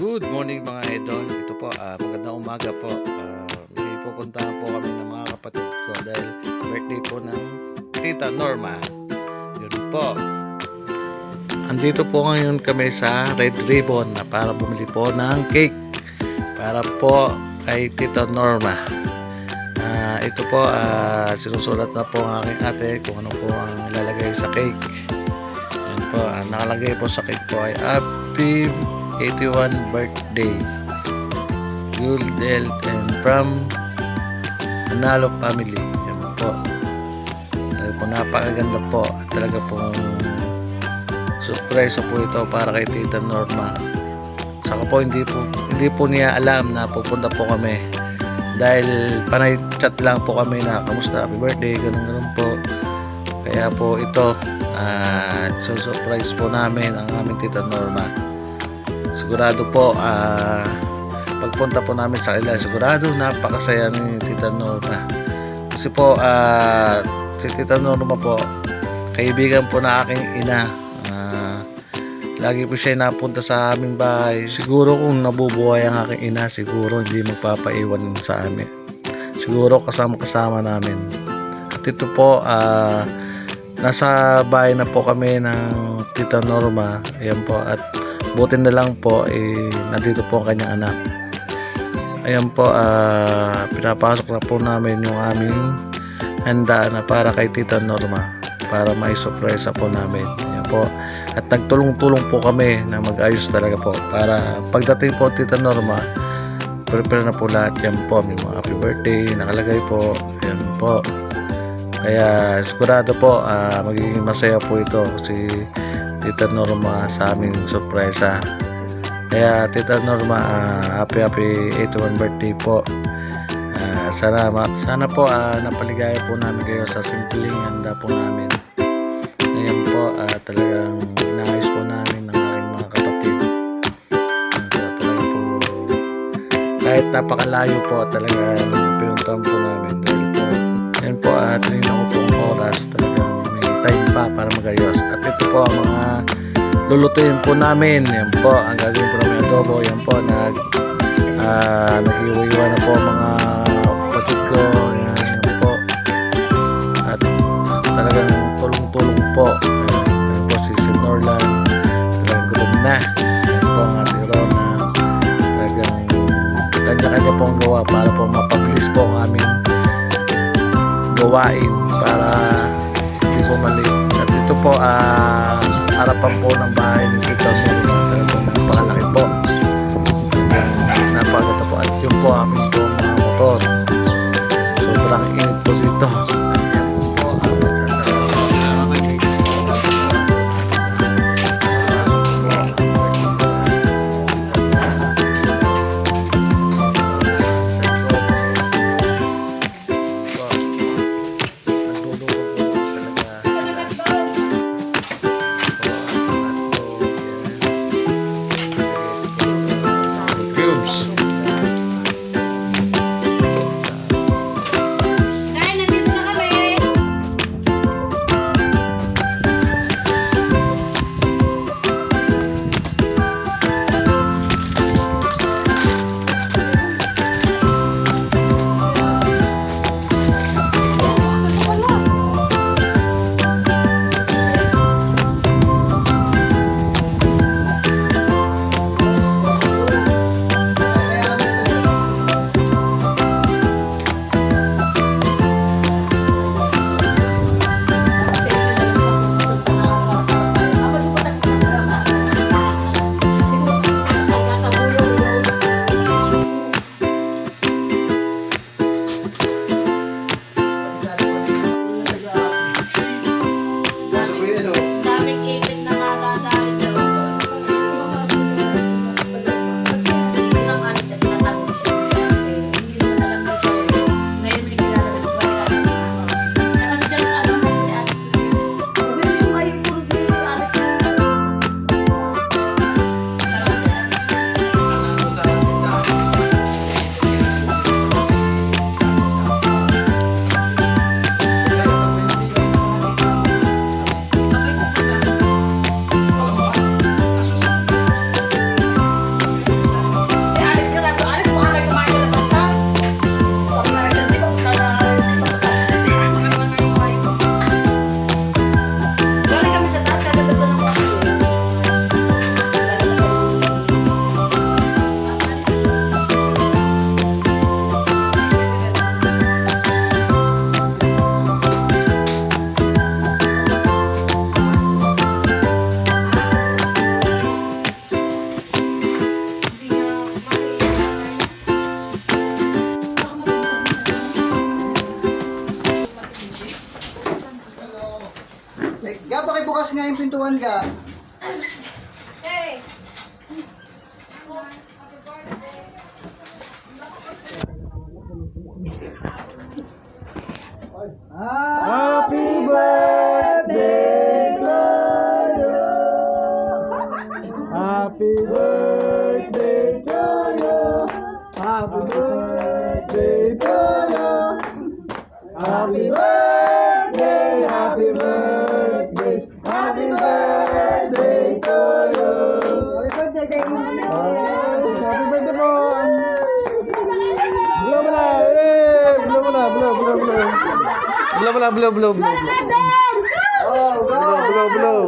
Good morning mga idol. Ito po, ah, magandang umaga po. Ah, may pupuntahan po kami ng mga kapatid ko dahil birthday po ng Tita Norma. Yun po. Andito po ngayon kami sa Red Ribbon na para bumili po ng cake para po kay Tita Norma. Ah, ito po, ah, sinusulat na po ang aking ate kung ano po ang ilalagay sa cake. Yan po, ang nakalagay po sa cake po ay Happy 81 birthday. Health and from Manalo family. Yan po. Talaga po napakaganda po. At talaga pong surprise po ito para kay Tita Norma. Saka po hindi po hindi po niya alam na pupunta po kami. Dahil panay chat lang po kami na kamusta happy birthday ganun ganun po. Kaya po ito ah so surprise po namin ang aming Tita Norma sigurado po ah pagpunta po namin sa kanila sigurado napakasaya ni Tita Norma kasi po ah si Tita Norma po kaibigan po na aking ina. Ah, lagi po siya napunta sa aming bahay. Siguro kung nabubuhay ang aking ina siguro hindi magpapaiwan sa amin. Siguro kasama kasama namin. At ito po ah nasa bahay na po kami ng Tita Norma. Ayan po at buti na lang po eh, nandito po ang kanyang anak. Ayan po ah, pinapasok na po namin yung aming handa na para kay Tita Norma para may surprise po namin. Ayan po. At nagtulong-tulong po kami na mag-ayos talaga po. Para pagdating po Tita Norma prepare na po lahat. Yan po may mga happy birthday nakalagay po. Ayan po. Kaya sigurado po ah, magiging masaya po ito. Si Tita Norma sa aming sorpresa. Kaya Tita Norma, ah, happy happy 81 birthday po. Ah, sana, ma- sana po ah, napaligaya po namin kayo sa simpleng handa po namin. Ngayon po ah, talagang inaayos po namin ng aking mga kapatid. Kaya talaga po kahit napakalayo po talagang pinuntahan po namin dahil po yan po at tinignan ko po ang oras talagang may time pa para magayos at po mga lulutuin po namin. Yan po ang gagawin po namin adobo. Yan po nag uh, nag-iwa na po mga kapatid ko. Yan, yan po. At talagang tulong-tulong po. Yan, yan po si Sir Norland talagang gutom na. Yan po ang ating Rona. Talagang kanya-kanya po ang gawa para po mapabilis po ang aming gawain para hindi po mali. Po ah harapan po ng bahay ni Tito. Talagang napakalaki po. Napakaganda po. At yun po aming po mga motor. Sobrang init po dito. Pintuan ka. Happy birthday to you. Happy birthday to you. Happy birthday to you. Happy birthday, Blow na, blow, blow, blow. Oh, blow, blow, blow.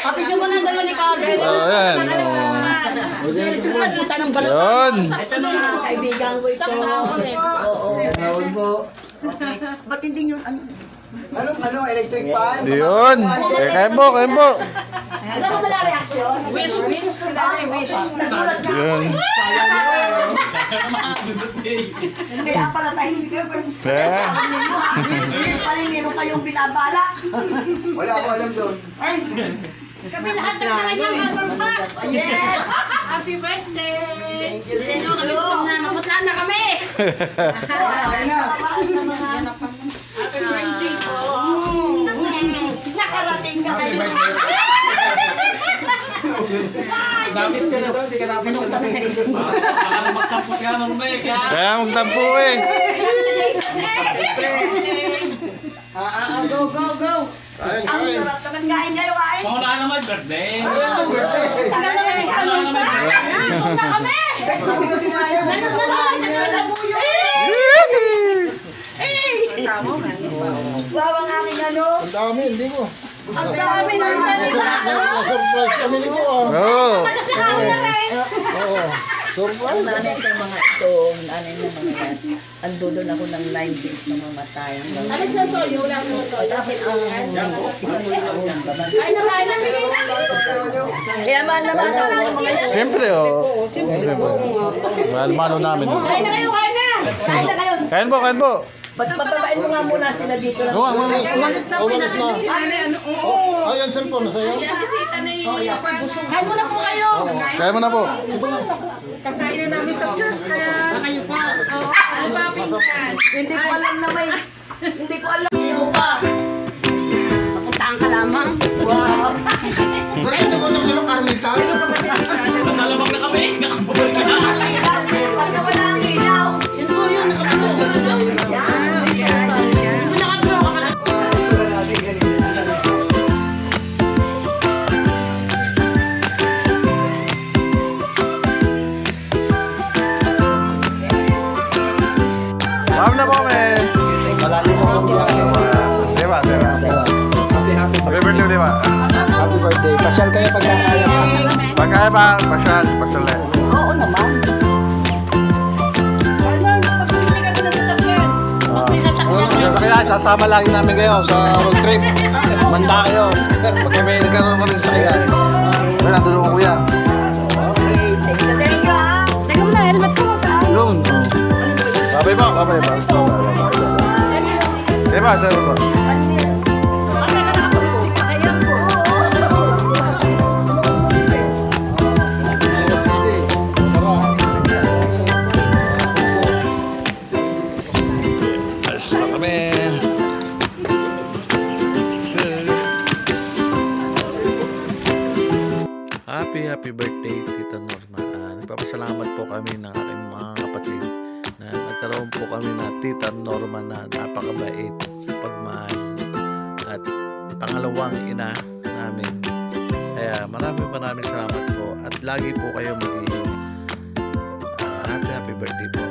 Kapidyo mo na ang dalawa ni Kagay. Oh, yan. Puta ng balas. Yun. Kaibigan ko ito. Tawag po. Ba't hindi nyo, ano? Anong, ano, electric fan? Yun. Eh, po, kain po. Alam mo ba na reaksyon? Wish, wish, si nanay, wish. Yun. Kaya pala tahimik kayo. Eh. Wish, wish, pala meron kayong binabala. Wala ako alam doon. Kami lahat ng kanyang album pa. Yes! Happy birthday! Thank you, thank you. Kami na, maputla na kami. Happy birthday po. Nakarating ka kayo. Namis ka na doon, di ka namin. Binuksan na sa ito. Kaya magtampo eh. Ah, ah, ah, go, go, go. Ang sarap naman kain kayo, kain. Mauna naman, birthday. Tagal na kayo kain sa. Punta kami. Sabi kasi na ayaw. Bawang aking ano. Ang dami, hindi ko. Ang dami na. Surprise kami ni ko. ah. Oo. Kasi kami na rin. Oo. Surprise. Nanay ko mga ito, nanay ng mga yan. Andoon ako ng 90s na mamatay. Alis na to, yung lang mo to. Dapat ang isang taon, babay. Kain na, kain na. Kaya man naman ako ng mga yan. Siyempre, oh. Siyempre. Mahal-malo namin. Kain na kayo, kain na. Kain na kayo. Kain po, kain po. Ba't pababain mo nga muna sila dito lang? Oo, ano? Umalis na, umalis na. Oh, ayan, cellphone na sa'yo. Kain muna po kayo. Kain mo na po. Kakain na namin sa church kaya. Kayo po. Ano pa, pinsan? Hindi ko alam na may. Hindi ko alam. Ano pa? Papuntaan ka lamang. Wow. Ay, ito ko nang sila Carlita. Nasa lamang na kami. Nakabubal ka na. Pasyal, pasyal eh. Oo naman. Sasakyan, sasama lagi namin kayo sa road trip. Manda kayo. Pag kami nagkaroon ko rin sa sasakyan. Well, nandun ako kuya. Thank you, thank you, ah. Teka muna, helmet ko sa Doon. Babay po, babay po. Sige ba, sige ba. Happy, happy birthday, Tita Norma. Ah, nagpapasalamat po kami ng aking mga kapatid na nagkaroon po kami na Tita Norma na napakabait, pagmahal, at pangalawang ina namin. Kaya maraming maraming salamat po at lagi po kayo mag-iing. Ah, happy, happy birthday po,